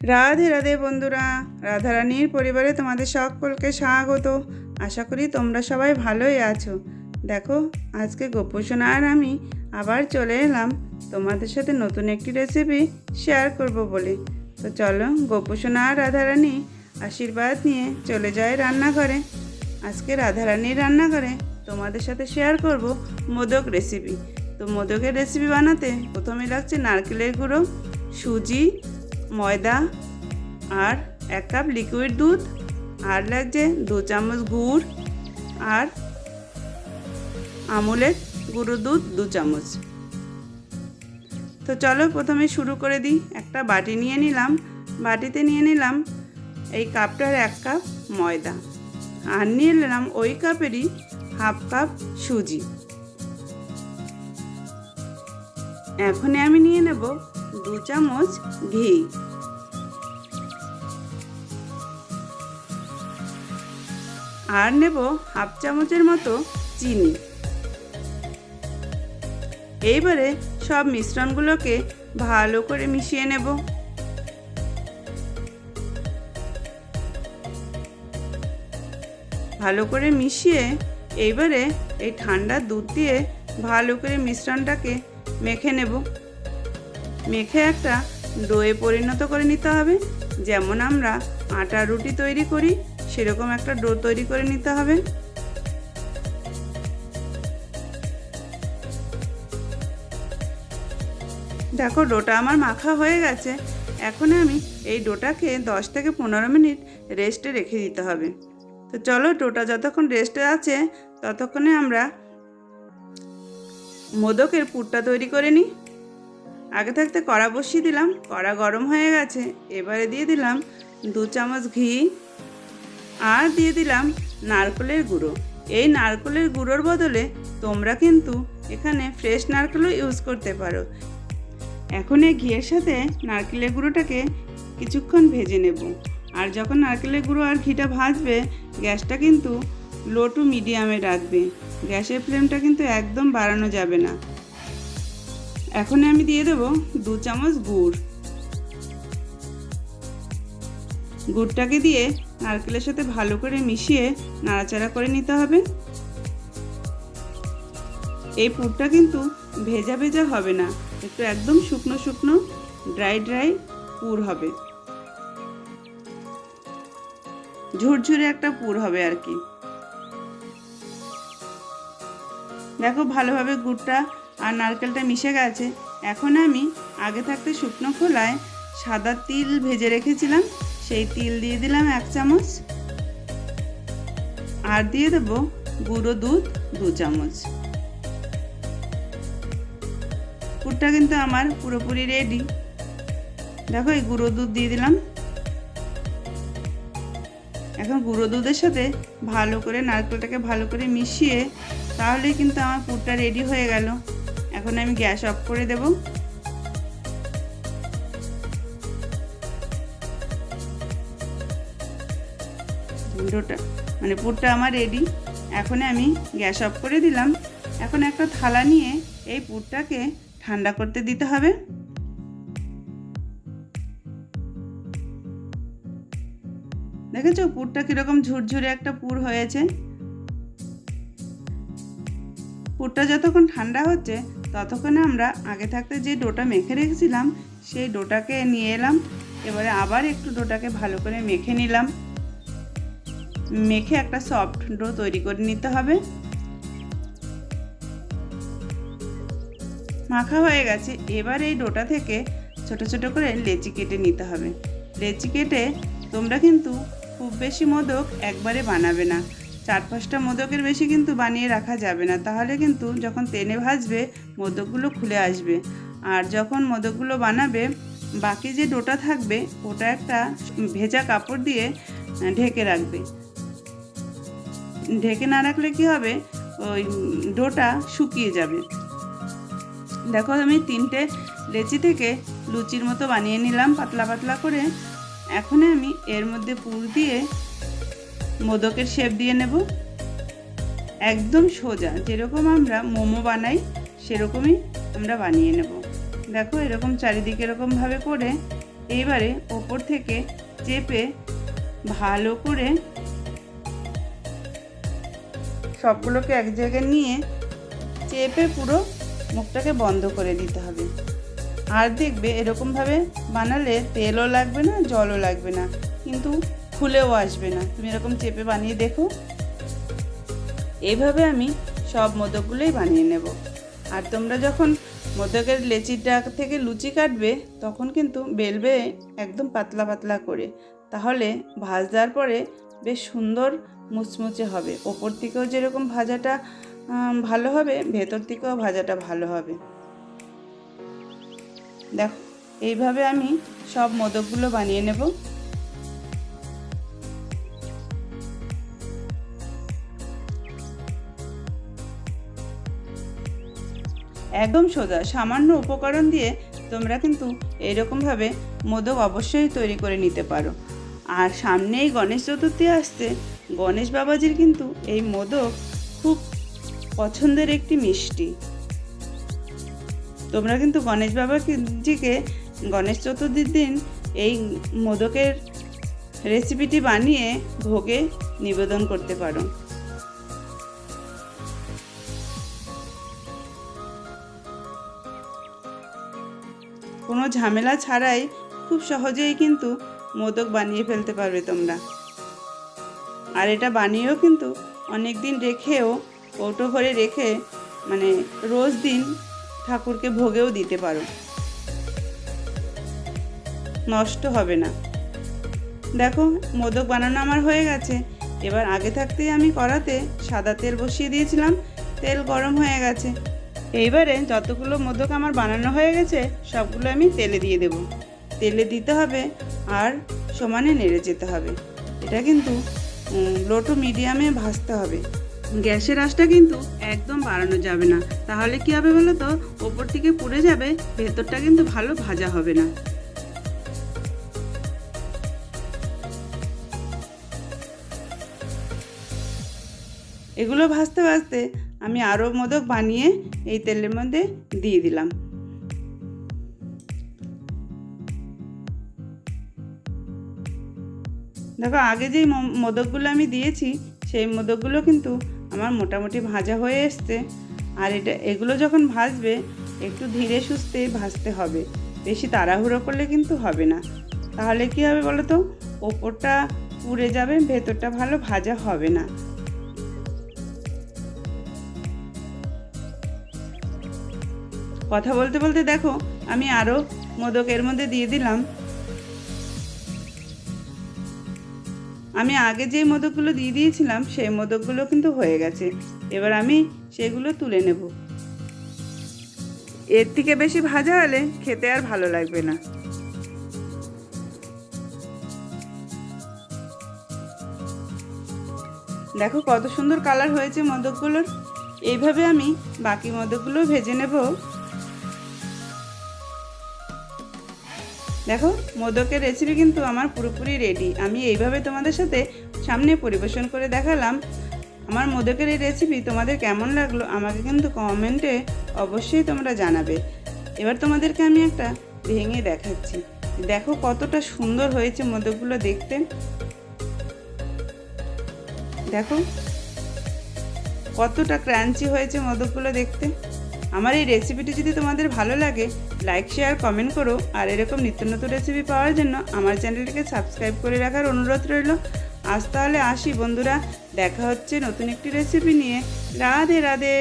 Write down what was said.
রাধে রাধে বন্ধুরা রাধারানীর পরিবারে তোমাদের সকলকে স্বাগত। আশা করি তোমরা সবাই ভালোই আছো। দেখো, আজকে গোপোষণা আর আমি আবার চলে এলাম তোমাদের সাথে নতুন একটি রেসিপি শেয়ার করব বলে। তো চলো গোপোষণা আর রাধারানী আশীর্বাদ নিয়ে চলে যায় রান্নাঘরে। আজকে রাধারানীর রান্নাঘরে তোমাদের সাথে শেয়ার করব মোদক রেসিপি তো মোদকের রেসিপি বানাতে প্রথমে লাগছে নারকেলের গুঁড়ো, সুজি ময়দা আর এক কাপ লিকুইড দুধ, আর লাগছে দু চামচ গুড় আর আমুলের গুঁড়ো দুধ দু চামচ। তো চলো প্রথমে শুরু করে দিই। একটা বাটি নিয়ে নিলাম। বাটিতে নিয়ে নিলাম এই কাপটার এক কাপ ময়দা আর নিয়ে নিলাম ওই কাপেরই হাফ কাপ সুজি। এখনই আমি নিয়ে নেব দু চামচ ঘি। আর নেব হাফ চামচের মতো চিনি। এইবারে সব মিশ্রণগুলোকে ভালো করে মিশিয়ে নেব। ভালো করে মিশিয়ে এইবারে এই ঠান্ডা দুধ দিয়ে ভালো করে মিশ্রণটাকে মেখে নেব। মেখে একটা ডোয়ে পরিণত করে নিতে হবে। যেমন আমরা আটা রুটি তৈরি করি, সেরকম একটা ডো তৈরি করে নিতে হবে। দেখো, ডোটা আমার মাখা হয়ে গেছে। এখন আমি এই ডোটাকে দশ থেকে পনেরো মিনিট রেস্টে রেখে দিতে হবে। তো চলো, ডোটা যতক্ষণ রেস্টে আছে, ততক্ষণে আমরা মোদকের পুরটা তৈরি করে নিই। আগে থাকতে কড়া বসিয়ে দিলাম, কড়া গরম হয়ে গেছে। এবারে দিয়ে দিলাম দু চামচ ঘি আর দিয়ে দিলাম নারকেলের গুঁড়ো। এই নারকেলের গুঁড়োর বদলে তোমরা কিন্তু এখানে ফ্রেশ নারকেলও ইউজ করতে পারো। এখন এই ঘিয়ের সাথে নারকেলের গুঁড়োটাকে কিছুক্ষণ ভেজে নেব। আর যখন নারকেলের গুঁড়ো আর ঘিটা ভাজবে, গ্যাসটা কিন্তু লো টু মিডিয়ামে রাখবে। গ্যাসের ফ্লেমটা কিন্তু একদম বাড়ানো যাবে না। এখন আমি দিয়ে দেবো দু চামচ গুড়। গুড়টাকে দিয়ে নারকেলের সাথে ভালো করে মিশিয়ে নাড়াচাড়া করে নিতে হবে। এই পুরটা কিন্তু ভেজা ভেজা হবে না, একটু একদম শুকনো শুকনো ড্রাই ড্রাই পুর হবে। ঝুরঝুরে একটা পুর হবে আর কি। দেখো ভালোভাবে গুড়টা নারকেলটা মিশে গেছে। এখন আমি আগে থাকতে শুকনো খোলায় সাদা তিল ভেজে রেখেছিলাম। সেই তিল দিয়ে দিলাম এক চামচ। আর দিয়ে দেবো গুঁড়ো দুধ দু চামচ। পুরটা কিন্তু আমার পুরোপুরি রেডি দেখো, এই গুঁড়ো দুধ দিয়ে দিলাম। এখন গুঁড়ো দুধের সাথে ভালো করে নারকেলটাকে ভালো করে মিশিয়ে তাহলেই কিন্তু আমার পুরটা রেডি হয়ে গেল। এখন আমি গ্যাস অফ করে দেব। ডোটা মানে পুরটা আমার রেডি এখন আমি গ্যাস অফ করে দিলাম। এখন একটা থালা নিয়ে এই পুরটাকে ঠান্ডা করতে দিতে হবে। দেখেছ পুরটা কীরকম ঝুরঝুরে একটা পুর হয়েছে? পুরটা যতক্ষণ ঠান্ডা হচ্ছে ততক্ষণে আমরা আগে থাকতে যে ডোটা মেখে রেখেছিলাম, সেই ডোটাকে নিয়ে এলাম। এবারে আবার একটু ডোটাকে ভালো করে মেখে নিলাম। মেখে একটা সফট ডো তৈরি করে নিতে হবে। মাখা হয়ে গেছে। এবার এই ডোটা থেকে ছোট ছোট করে লেচি কেটে নিতে হবে। লেচি কেটে তোমরা কিন্তু খুব বেশি মোদক একবারে বানাবে না। চার পাঁচটা মোদকের বেশি কিন্তু বানিয়ে রাখা যাবে না। তাহলে কিন্তু যখন তেলে ভাজবে, মোদকগুলো খুলে আসবে। আর যখন মোদকগুলো বানাবে, বাকি যে ডোটা থাকবে, ওটা একটা ভেজা কাপড় দিয়ে ঢেকে রাখবে। ঢেকে না রাখলে কি হবে? ওই ডোটা শুকিয়ে যাবে। দেখো, আমি তিনটে লেচি থেকে লুচির মতো বানিয়ে নিলাম, পাতলা পাতলা করে। এখন আমি এর মধ্যে পুর দিয়ে মোদকের শেপ দিয়ে নেব। একদম সোজা, যেরকম আমরা মোমো বানাই, সেরকমই আমরা বানিয়ে নেব। দেখো, এরকম চারিদিকে এরকমভাবে করে এইবারে ওপর থেকে চেপে ভালো করে সবগুলোকে এক জায়গায় নিয়ে চেপে পুরো মুখটাকে বন্ধ করে দিতে হবে। আর দেখবে এরকমভাবে বানালে তেলও লাগবে না, জলও লাগবে না। কিন্তু খুলেও আসবে না। তুমি এরকম চেপে বানিয়ে দেখো। এইভাবে আমি সব মোদকগুলোই বানিয়ে নেব। আর তোমরা যখন মোদকের লেচিটা থেকে লুচি কাটবে, তখন কিন্তু বেলবে একদম পাতলা পাতলা করে। তাহলে ভাজ দেওয়ার পরে বেশ সুন্দর মুচমুচে হবে। ওপর থেকেও যেরকম ভাজাটা ভালো হবে, ভেতর থেকেও ভাজাটা ভালো হবে। দেখো, এইভাবে আমি সব মোদকগুলো বানিয়ে নেব। একদম সোজা, সামান্য উপকরণ দিয়ে তোমরা কিন্তু এইরকমভাবে মোদক অবশ্যই তৈরি করে নিতে পারো। আর সামনেই গণেশ চতুর্থী আসছে, গণেশ বাবাজির কিন্তু এই মোদক খুব পছন্দের একটি মিষ্টি। তোমরা কিন্তু গণেশ বাবাজিকে গণেশ চতুর্থীর দিন এই মোদকের রেসিপিটি বানিয়ে ভোগে নিবেদন করতে পারো। কোনো ঝামেলা ছাড়াই খুব সহজেই কিন্তু মোদক বানিয়ে ফেলতে পারবে তোমরা। আর এটা বানিয়েও কিন্তু অনেক দিন রেখেও কৌটো ভরে রেখে মানে রোজ দিন ঠাকুরকে ভোগেও দিতে পারো। নষ্ট হবে না। দেখো, মোদক বানানো আমার হয়ে গেছে। এবার আগে থাকতেই আমি কড়াতে সাদা তেল বসিয়ে দিয়েছিলাম। তেল গরম হয়ে গেছে। এইবারে যতগুলো মোদক আমার বানানো হয়ে গেছে, সবগুলো আমি তেলে দিয়ে দেব। তেলে দিতে হবে আর সমানে নেড়ে যেতে হবে। এটা কিন্তু লো টু মিডিয়ামে ভাজতে হবে। গ্যাসের আঁচটা কিন্তু একদম বাড়ানো যাবে না। তাহলে কি হবে বলো তো? ওপর থেকে পুড়ে যাবে, ভেতরটা কিন্তু ভালো ভাজা হবে না। এগুলো ভাজতে ভাজতে আমি আরও মোদক বানিয়ে এই তেলের মধ্যে দিয়ে দিলাম। দেখো, আগে যেই মোদকগুলো আমি দিয়েছি, সেই মোদকগুলো কিন্তু আমার মোটামুটি ভাজা হয়ে এসছে। আর এটা, এগুলো যখন ভাজবে, একটু ধীরে সুস্থে ভাজতে হবে। বেশি তাড়াহুড়ো করলে কিন্তু হবে না। তাহলে কি হবে বলো তো? ওপরটা পুড়ে যাবে, ভেতরটা ভালো ভাজা হবে না। কথা বলতে বলতে দেখো, আমি আরও মোদক এর মধ্যে দিয়ে দিলাম। আমি আগে যে মোদকগুলো দিয়ে দিয়েছিলাম, সেই মোদকগুলো কিন্তু হয়ে গেছে। এবার আমি সেগুলো তুলে নেব। এর থেকে বেশি ভাজা হলে খেতে আর ভালো লাগবে না। দেখো কত সুন্দর কালার হয়েছে মোদকগুলোর। এইভাবে আমি বাকি মোদকগুলো ভেজে নেব। দেখো, মোদকের রেসিপি কিন্তু আমার পুরোপুরি রেডি আমি এইভাবে তোমাদের সাথে সামনে পরিবেশন করে দেখালাম। আমার মোদকের এই রেসিপি তোমাদের কেমন লাগল আমাকে কিন্তু কমেন্টে অবশ্যই তোমরা জানাবে। এবার তোমাদেরকে আমি একটা ভেঙে দেখাচ্ছি। দেখো কতটা সুন্দর হয়েছে মোদকগুলো দেখতে। দেখো, কতটা ক্রাঞ্চি হয়েছে মোদকগুলো দেখতে। আমার এই রেসিপিটি যদি তোমাদের ভালো লাগে লাইক শেয়ার কমেন্ট করো। আর এরকম নিত্য নতুন রেসিপি পাওয়ার জন্য আমার চ্যানেলটিকে সাবস্ক্রাইব করে রাখার অনুরোধ রইল। আজ তাহলে আসি বন্ধুরা, দেখা হচ্ছে নতুন একটি রেসিপি নিয়ে। রাধে রাধে।